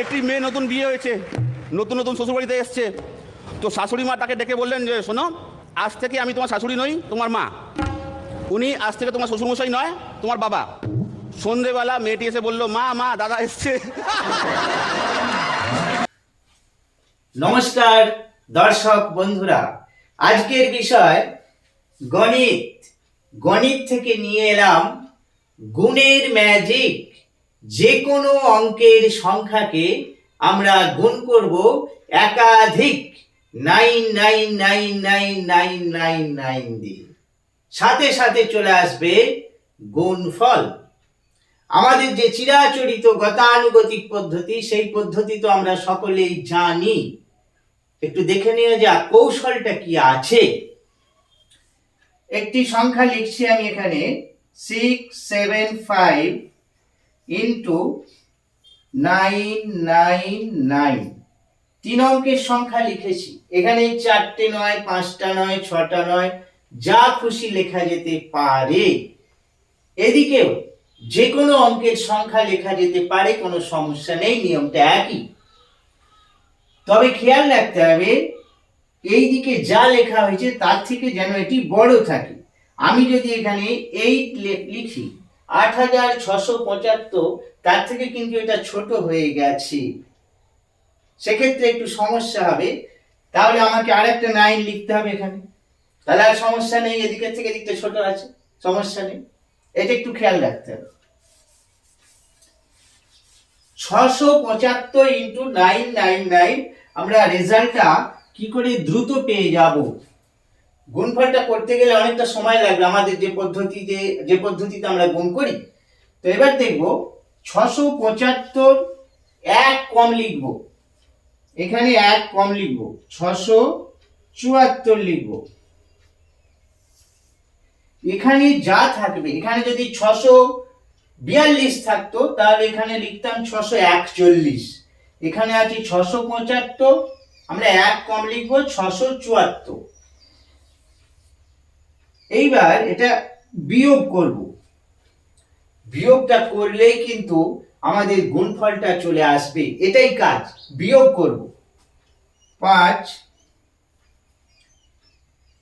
একটি মেয়ে নতুন বিয়ে হয়েছে, নতুন নতুন শ্বশুরবাড়িতে এসছে। তো শাশুড়ি মা তাকে ডেকে বললেন যে, শোনো, আজ থেকে আমি তোমার শাশুড়ি নই, তোমার মা। উনি আজ থেকে তোমার শ্বশুরমশাই নয়, তোমার বাবা। সন্ধেবেলা মেয়েটি এসে বলল, মা মা, দাদা এসছে। নমস্কার দর্শক বন্ধুরা, আজকের বিষয় গণিত। গণিত থেকে নিয়ে এলাম গুণের ম্যাজিক যে কোনো অঙ্কের সংখ্যাকে আমরা গুণ করব একাধিক nine nine nine nine nine nine nine দিয়ে। সাথে সাথে চলে আসবে গুণফল। আমাদের যে চিরাচরিত গতানুগতিক পদ্ধতি, সেই পদ্ধতি তো আমরা সকলেই জানি। একটু দেখে নেওয়া যাক, কৌশলটা কি আছে? একটি সংখ্যা লিখছি আমি এখানে six seven five into nine nine nine তিন অঙ্কের সংখ্যা লিখেছি। এখানে চারটে নয়, পাঁচটা নয়, ছটা নয়। যা খুশি লেখা যেতে পারে। এদিকেও যে কোনো অঙ্কের সংখ্যা লেখা যেতে পারে, কোনো সমস্যা নেই, নিয়মটা একই। তবে খেয়াল রাখতে হবে এই দিকে যা লেখা হয়েছে তার থেকে যেন এটি বড় থাকে। আমি যদি এখানে এইট লিখি আট হাজার ছশো পঁচাত্তর, তার থেকে কিন্তু এটা ছোট হয়ে গেছে। সেক্ষেত্রে একটু সমস্যা হবে। তাহলে আমাকে আরেকটা নাইন লিখতে হবে এখানে। তাহলে আর সমস্যা নেই, এদিকের থেকে এদিকটা ছোট আছে, সমস্যা নেই। এটা একটু খেয়াল রাখতে হবে। ছশো পঁচাত্তর ইন্টু নাইন নাইন নাইন, আমরা রেজাল্টটা কি করে দ্রুত পেয়ে যাব? গুণফলটা করতে গেলে অনেকটা সময় লাগবে। আমাদের যে পদ্ধতি যে যে পদ্ধতিতে আমরা গুণ করি, তো এবার দেখব ছশো পঁচাত্তর এক কম লিখব। এখানে এক কম লিখব, ছশো চুয়াত্তর লিখব। এখানে যা থাকবে, এখানে যদি ছশো বিয়াল্লিশ থাকতো, তাহলে এখানে লিখতাম ছশো একচল্লিশ। এখানে আছে ছশো পঁচাত্তর, আমরা এক কম লিখব, ছশো চুয়াত্তর। এইবার এটা বিয়োগ করব। বিয়োগটা করলেই কিন্তু আমাদের গুণফলটা চলে আসবে। এটাই কাজ, বিয়োগ করব। পাঁচ,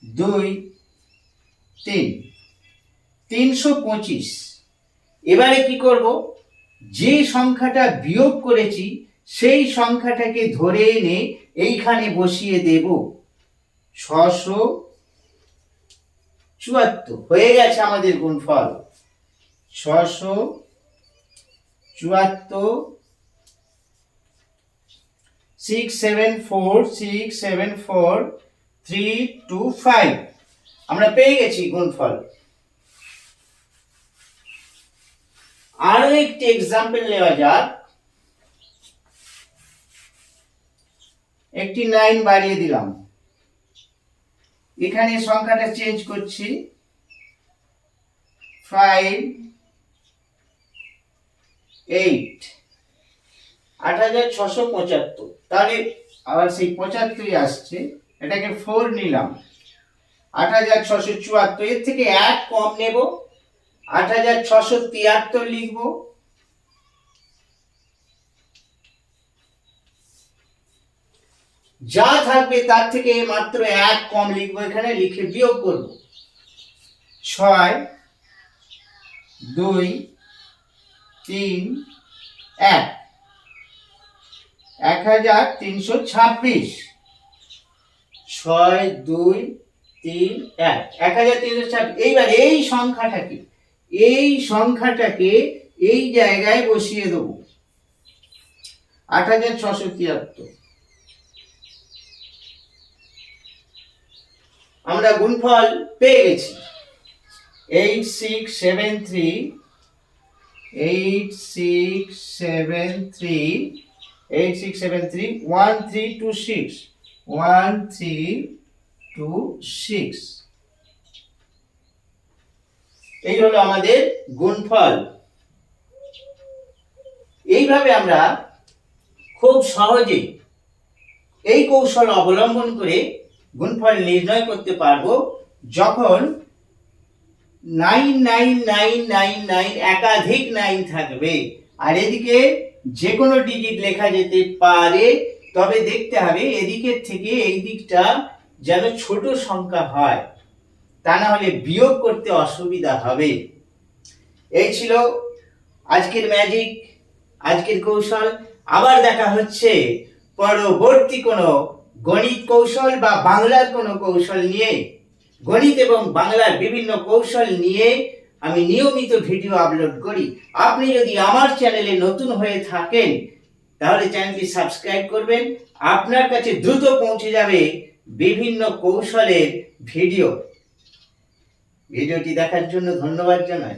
দুই, তিন। তিনশো পঁচিশ। এবারে কি করব? যে সংখ্যাটা বিয়োগ করেছি, সেই সংখ্যাটাকে ধরে এনে এইখানে বসিয়ে দেব। ছশো চুয়াত্তর। হয়ে গেছে আমাদের গুণফল। ছশো চুয়াত্তর six seven four six seven four three two five আমরা পেয়ে গেছি গুণফল। আরও একটি এক্সাম্পল নেওয়া যাক। একটি নাইন বাড়িয়ে দিলাম। এখানে সংখ্যাটা চেঞ্জ করছি। ফাইভ এইট আট হাজার ছশো পঁচাত্তর। তাহলে আবার সেই পঁচাত্তরই আসছে, এটাকে ফোর নিলাম। আট হাজার ছশো চুয়াত্তর, এর থেকে এক কম নেব। আট হাজার ছশো তিয়াত্তর লিখব। যা থাকবে তার থেকে মাত্র এক কম লিখব এখানে, লিখে বিয়োগ করব। ছয়, দুই, তিন, এক। এক হাজার তিনশো ছাব্বিশ। ছয়, দুই, তিন, এক। এক হাজার তিনশো ছাব্বিশ। এইবার এই সংখ্যাটাকে এই সংখ্যাটাকে এই জায়গায় বসিয়ে দেব। আট হাজার ছশো তিয়াত্তর। আমরা গুণফল পেয়ে গেছি। Eight six seven three eight six seven three eight six seven three one three two six one three two six এই হলো আমাদের গুণফল। এইভাবে আমরা খুব সহজে এই কৌশল অবলম্বন করে গুণফল নির্ণয় করতে পারব যখন nine nine nine nine nine একাধিক নাইন থাকবে। আর এদিকে যে কোনো ডিজিট লেখা যেতে পারে, তবে দেখতে হবে এদিকের থেকে এই দিকটা যেন ছোট সংখ্যা হয়, তা না হলে বিয়োগ করতে অসুবিধা হবে। এই ছিল আজকের ম্যাজিক আজকের কৌশল। আবার দেখা হচ্ছে। পরবর্তী কোনো গণিত কৌশল বা বাংলার কোনো কৌশল নিয়ে, গণিত এবং বাংলার বিভিন্ন কৌশল নিয়ে আমি নিয়মিত ভিডিও আপলোড করি। আপনি যদি আমার চ্যানেলে নতুন হয়ে থাকেন, তাহলে চ্যানেলটি সাবস্ক্রাইব করবেন। আপনার কাছে দ্রুত পৌঁছে যাবে বিভিন্ন কৌশলের ভিডিও। ভিডিওটি দেখার জন্য ধন্যবাদ জানাই।